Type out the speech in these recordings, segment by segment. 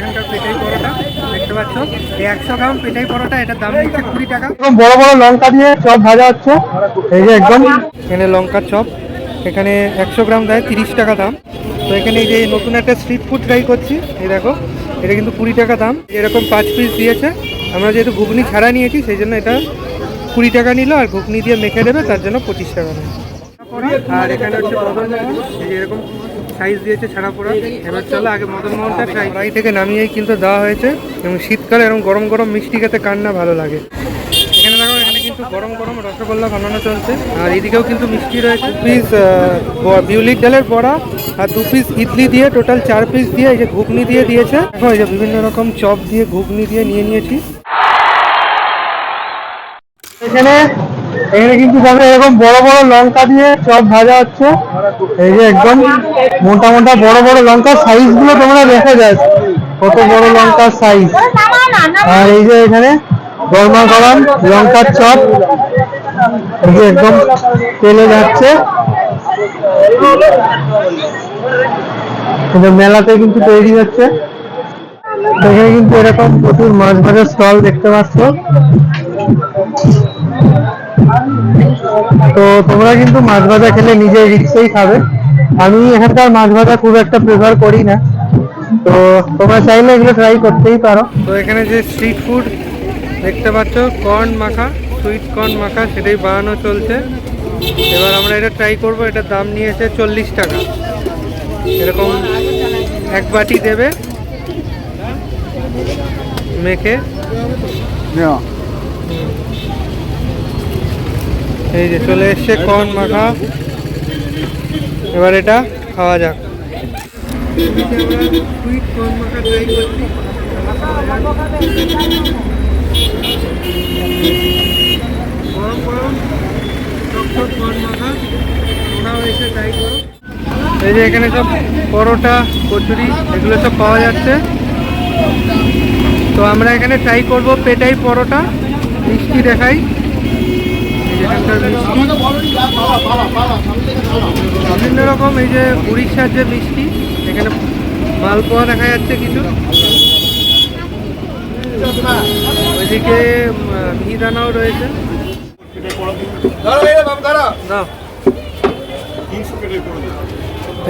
যেখানকার পেটাই পরোটা দেখতে পাচ্ছ। এই একশো গ্রাম পেটাই পরোটা এটার দাম নিচ্ছে কুড়ি টাকা। এরকম বড় বড় লঙ্কা দিয়ে চপ ভাজা হচ্ছে। এই যে একদম। এখানে লঙ্কার চপ এখানে একশো গ্রাম দেয় তিরিশ টাকা দাম। তো এখানে এই যে নতুন একটা স্ট্রিট ফুড ট্রাই করছি এই দেখো এটা কিন্তু কুড়ি টাকা দাম। এরকম পাঁচ পিস দিয়েছে। আমরা যেহেতু ঘুগনি ছাড়া নিয়েছি সেই জন্য এটা কুড়ি টাকা নিল আর ঘুগনি দিয়ে মেখে দেবে তার জন্য পঁচিশ টাকা নেয় আর এখানে হচ্ছে এরকম সাইজ দিয়েছে ছাড়া পোড়া। এবার চলো আগে মদন মোহনটা ট্রাই বাড়ি থেকে নামিয়েই কিন্তু দেওয়া হয়েছে এবং শীতকালে এরকম গরম গরম মিষ্টি খেতে কান্না ভালো লাগে। এখানে দেখো এখানে কিন্তু গরম গরম রসগোল্লা বানানো চলছে। আর এদিকেও কিন্তু মিষ্টি রয়েছে। পিস বিউলির ডালের বড়া আর দু পিস ইডলি দিয়ে টোটাল চার পিস দিয়ে এই যে ঘুগনি দিয়ে দিয়েছে। দেখো এই যে বিভিন্ন রকম চপ দিয়ে ঘুগনি দিয়ে নিয়ে নিয়েছি। এখানে এখানে কিন্তু দেখো এরকম বড় বড় লঙ্কা দিয়ে চপ ভাজা হচ্ছে। এই যে একদম মোটা মোটা বড় বড় লঙ্কার সাইজগুলো তোমরা দেখে যাও। কত বড় লঙ্কার সাইজ আর এই যে এখানে গরমা গরম লঙ্কার চপ। এই যে একদম তেলে যাচ্ছে। মেলাতে কিন্তু তৈরি হচ্ছে। এখানে কিন্তু এরকম প্রচুর মাছ ভাজার স্টল দেখতে পাচ্ছ। তো তোমরা কিন্তু মাছ ভাজা খেলে নিজে রিক্সেই খাবে। আমি এখানকার মাছ ভাজা খুব একটা প্রেফার করি না। তো তোমরা চাইলে এগুলো ট্রাই করতেই পারো। তো এখানে যে স্ট্রিট ফুড দেখতে পাচ্ছ কর্ন মাখা সুইট কর্ন মাখা সেটাই বানানো চলছে। এবার আমরা এটা ট্রাই করব এটার দাম নিয়েছে চল্লিশ টাকা। এরকম এক বাটি দেবে। মেখে। এই যে চলে এসছে কর্ন মাখা। এবার এটা খাওয়া যাক। এই যে এখানে সব পরোটা, কচুরি, এগুলো সব পাওয়া যাচ্ছে। তো আমরা এখানে ট্রাই করব পেটাই পরোটা, মিষ্টি দেখাই এই যে এখানকার মিষ্টি বিভিন্ন রকম এই যে উড়িষ্যার যে মিষ্টি, এখানে মালপোয়া দেখা যাচ্ছে কিছু। ওইদিকে মিহিদানাও রয়েছে।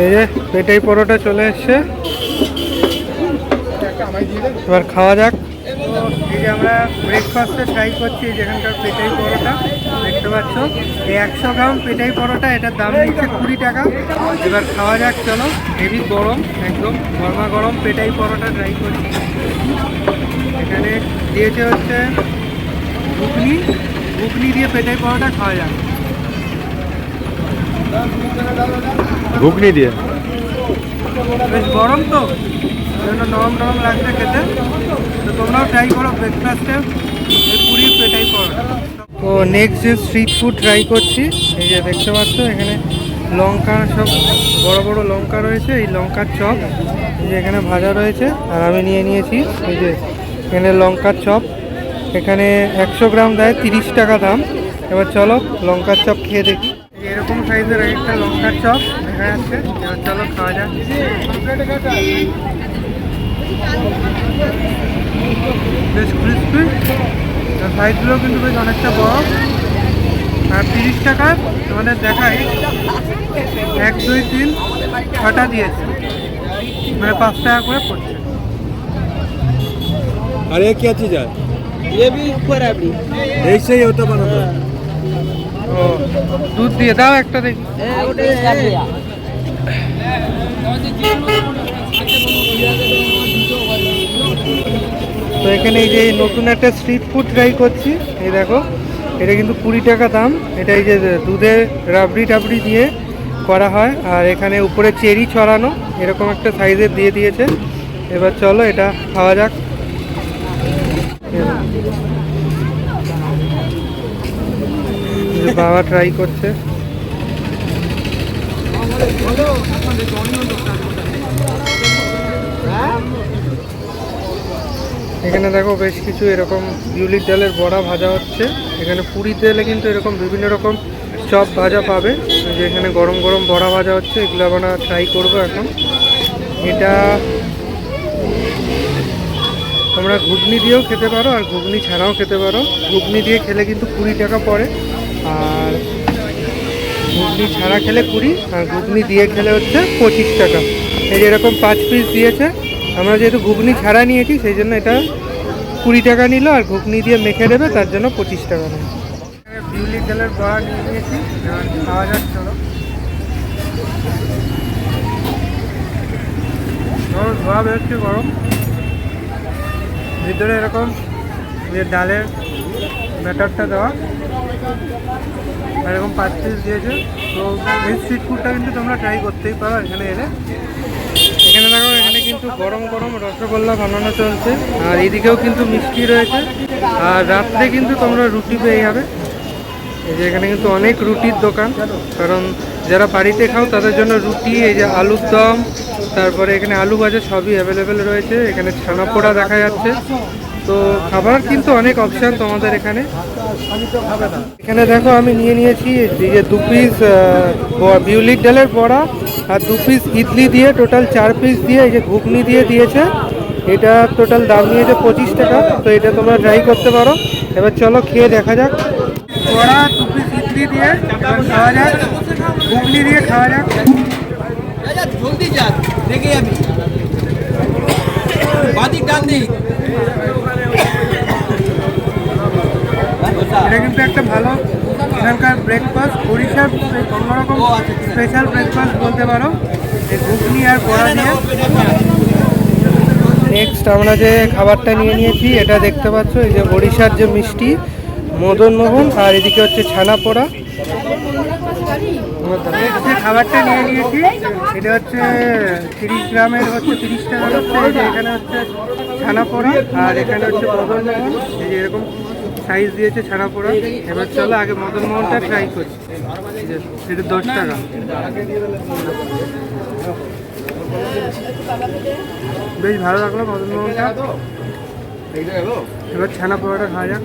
এই যে পেটাই পরোটা চলে এসছে। এবার খাওয়া যাক। এই যে আমরা ব্রেকফাস্টে ট্রাই করছি যেখানকার পেটাই পরোটা। দেখতে পাচ্ছ? এই একশো গ্রাম পেটাই পরোটা এটার দাম নিচ্ছে কুড়ি টাকা। এবার খাওয়া যাক চলো। হেভি গরম একদম গরমা গরম পেটাই পরোটা ট্রাই করছি এখানে দিয়েছে হচ্ছে ঘুগনি। ঘুগনি দিয়ে পেটাই পরোটা খাওয়া যাক। ঘুগনি দিয়ে? বেশ গরম তো জন্য নরম নরম লাগছে খেতে। তো তোমরাও ট্রাই করো ব্রেকফাস্টে পুরীর পেটাই করো তো নেক্সট যে স্ট্রিট ফুড ট্রাই করছি, এই যে দেখতে পাচ্ছ, এখানে লঙ্কা সব, বড় বড় লঙ্কা রয়েছে, এই লঙ্কার চপ যে এখানে ভাজা রয়েছে, আর আমি নিয়ে নিয়েছি, এই যে এখানে লঙ্কার চপ, এখানে একশো গ্রাম দেয়, তিরিশ টাকা দাম, এবার চলো লঙ্কার চপ খেয়ে দেখি। এরকম সাইজের একটা লঙ্কার চপ দেখা যাচ্ছে, এবার চলো খাওয়া যাক। বেশ ক্রিসপি সাইজগুলো কিন্তু বেশ অনেকটা বড়। আর তিরিশ টাকা তোমাদের দেখাই। এক দুই তিন ছটা দিয়েছে। মানে পাঁচ টাকা করে পড়ছে। আর এ কি আছে যা? এই সেই ও দুধ দিয়ে দাও একটা দেখি। তো এখানে এই যে নতুন একটা স্ট্রিট ফুড ট্রাই করছি। এই দেখো, এটা কিন্তু কুড়ি টাকা দাম। এটা এই যে দুধে রাবড়ি টাবড়ি দিয়ে করা হয়। আর এখানে উপরে চেরি ছড়ানো, এরকম একটা সাইজের দিয়ে দিয়েছে। এবার চলো এটা খাওয়া যাক। বাবা ট্রাই করছে। এখানে দেখো বেশ কিছু এরকম বিউলির ডালের বড়া ভাজা হচ্ছে। এখানে পুরী তেলে কিন্তু এরকম বিভিন্ন রকম চপ ভাজা পাবে। যে এখানে গরম গরম বড়া ভাজা হচ্ছে, এগুলো আমরা ট্রাই করব এখন। এটা তোমরা ঘুগনি দিয়েও খেতে পারো, আর ঘুগনি ছাড়াও খেতে পারো। ঘুগনি দিয়ে খেলে কিন্তু কুড়ি টাকা পড়ে। আর ঘুগনি ছাড়া খেলে কুড়ি, আর ঘুগনি দিয়ে খেলে হচ্ছে পঁচিশ টাকা। এই যে এরকম পাঁচ পিস দিয়েছে। আমরা যেহেতু ঘুগনি ছাড়া নিয়েছি, সেই জন্য এটা কুড়ি টাকা নিল আর ঘুগনি দিয়ে মেখে দেবে, তার জন্য পঁচিশ টাকা নেয় বিউলি তেলের বড়া নিয়ে নিয়েছি খাওয়া যাক গরম ধোয়া বেরোচ্ছে গরম। ভিতরে এরকম যে ডালের ব্যাটারটা দেওয়া। এরকম পাঁচ পিস দিয়েছে। তো এই স্ট্রিট ফুডটা কিন্তু তোমরা ট্রাই করতেই পারো এখানে এলে। এখানে দেখো এখানে কিন্তু গরম গরম রসগোল্লা বানানো চলছে। আর এদিকেও কিন্তু মিষ্টি রয়েছে। আর রাত্রে কিন্তু তোমরা রুটি পেয়ে যাবে। এই যে এখানে কিন্তু অনেক রুটির দোকান। কারণ যারা বাড়িতে খাও, তাদের জন্য রুটি, এই যে আলুর দম, তারপরে এখানে আলু ভাজা সবই অ্যাভেলেবেল রয়েছে। এখানে ছানা পোড়া দেখা যাচ্ছে। তো খাবার কিন্তু অনেক অপশান তোমাদের এখানে। এখানে দেখো, আমি নিয়ে নিয়েছি যে দু পিস বিউলির ডালের বড়া আর দু পিস ইডলি দিয়ে টোটাল চার পিস দিয়ে এই যে ঘুগনি দিয়ে দিয়েছে। এটা টোটাল দাম নিয়েছে পঁচিশ টাকা, তো এটা তোমরা ট্রাই করতে পারো। এবার চলো খেয়ে দেখা যাক। বড়া, দু পিস ইডলি দিয়ে খাওয়া যাক, ঘুগনি দিয়ে খাওয়া যাক। জলদি যা, দেখে যাবি। বাদিক ডান দিক এটা কিন্তু একটা ভালো এখানকার ব্রেকফাস্ট ওড়িশার অন্যরকম স্পেশাল ব্রেকফাস্ট বলতে পারো। এই ঘুগনি আর বড়া দিয়ে। নেক্সট আমরা যে খাবারটা নিয়ে নিয়েছি এটা দেখতে পাচ্ছ এই যে ওড়িশার যে মিষ্টি মদন মোহন আর এদিকে হচ্ছে ছানা পোড়া। যে খাবারটা নিয়ে নিয়েছি এটা হচ্ছে তিরিশ গ্রামের হচ্ছে তিরিশ টাকা। হচ্ছে এখানে হচ্ছে ছানা পোড়া আর এখানে হচ্ছে মদন মোহন এই যে এরকম। সাইজ দিয়েছে ছানা পোড়া। এবার চলো আগে মদন মোহনটা ট্রাই করি। এটা দশ টাকা। বেশ ভালো লাগল মদন মোহনটা এবার ছানা পোড়াটা খাওয়া যাক।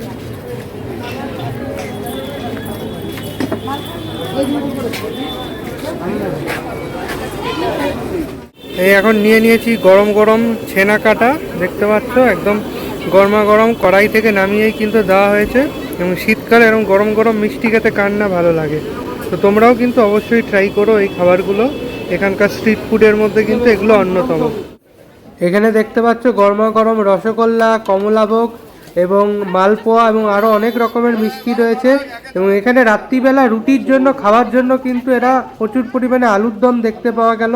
এই এখন নিয়ে নিয়েছি গরম গরম ছেনা কাটা। দেখতে পাচ্ছ? একদম গরমা গরম কড়াই থেকে নামিয়েই কিন্তু দেওয়া হয়েছে এবং শীতকালে এরকম গরম গরম মিষ্টি খেতে কার না ভালো লাগে। তো তোমরাও কিন্তু অবশ্যই ট্রাই করো এই খাবারগুলো। এখানকার স্ট্রিট ফুডের মধ্যে কিন্তু এগুলো অন্যতম। এখানে দেখতে পাচ্ছ গরমা গরম রসগোল্লা কমলাভোগ এবং মালপোয়া এবং আরও অনেক রকমের মিষ্টি রয়েছে এবং এখানে রাত্রিবেলা রুটির জন্য, খাওয়ার জন্য কিন্তু এরা প্রচুর পরিমাণে আলুর দম দেখতে পাওয়া গেল।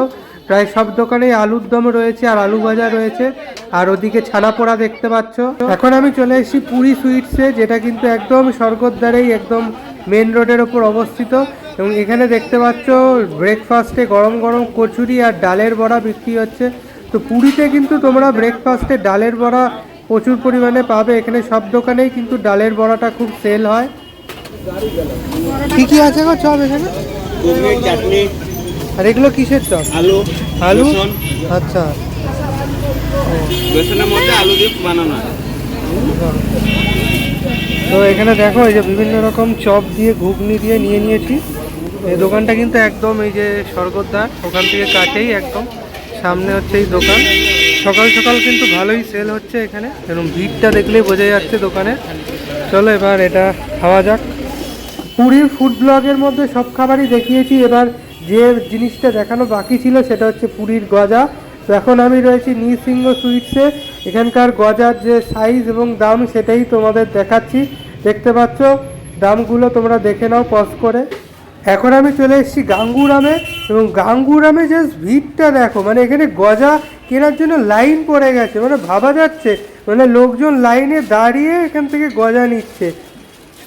প্রায় সব দোকানেই আলুর দম রয়েছে আর আলু ভাজা রয়েছে। আর ওদিকে ছানা পোড়া দেখতে পাচ্ছ। এখন আমি চলে এসেছি পুরী সুইটসে যেটা কিন্তু একদম স্বর্গদ্বারেই একদম মেন রোডের ওপর অবস্থিত। এবং এখানে দেখতে পাচ্ছ ব্রেকফাস্টে গরম গরম কচুরি আর ডালের বড়া বিক্রি হচ্ছে। তো পুরীতে কিন্তু তোমরা ব্রেকফাস্টে ডালের বড়া প্রচুর পরিমাণে পাবে। এখানে সব দোকানেই কিন্তু ডালের বড়াটা খুব সেল হয়। কি কি আছে গো চপ এখানে? আর এগুলো কিসের চপ? আলু আলু। আচ্ছা। বেসনের মধ্যে আলু দিয়ে বানানো হয়। তো এখানে দেখো এই যে বিভিন্ন রকম চপ দিয়ে ঘুগনি দিয়ে নিয়ে নিয়েছি। এই দোকানটা কিন্তু একদম এই যে স্বর্গদ্বার ওখান থেকে কাটেই একদম। সামনে হচ্ছে এই দোকান। সকাল সকাল কিন্তু ভালোই সেল হচ্ছে এখানে। এবং ভিড়টা দেখলেই বোঝা যাচ্ছে দোকানে। চলো এবার এটা খাওয়া যাক। পুরীর ফুড ব্লগের মধ্যে সব খাবারই দেখিয়েছি। এবার যে জিনিসটা দেখানো বাকি ছিল সেটা হচ্ছে পুরীর গজা। তো এখন আমি রয়েছি নৃসিংহ সুইটসে। এখানকার গজার যে সাইজ এবং দাম সেটাই তোমাদের দেখাচ্ছি। দেখতে পাচ্ছ, দামগুলো তোমরা দেখে নাও পজ করে। এখন আমি চলে এসেছি গাঙ্গুরামে এবং গাঙ্গুরামে জাস্ট ভিড়টা দেখো মানে এখানে গজা কেনার জন্য লাইন পড়ে গেছে মানে ভাবা যাচ্ছে মানে লোকজন লাইনে দাঁড়িয়ে এখান থেকে গজা নিচ্ছে।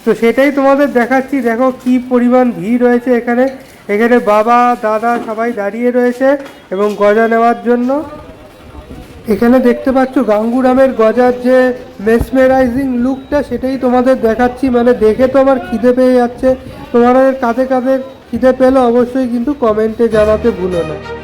তো সেটাই তোমাদের দেখাচ্ছি, দেখো কি পরিমাণ ভিড় রয়েছে এখানে। এখানে বাবা, দাদা সবাই দাঁড়িয়ে রয়েছে এবং গজা নেওয়ার জন্য। এখানে দেখতে পাচ্ছ গাঙ্গুরামের গজার যে মেসমেরাইজিং লুকটা সেটাই তোমাদের দেখাচ্ছি। মানে দেখে তো আমার খিদে পেয়ে যাচ্ছে। তোমাদের কাঁধে কাঁধে খিদে পেলে, অবশ্যই কিন্তু কমেন্টে জানাতে ভুলো না।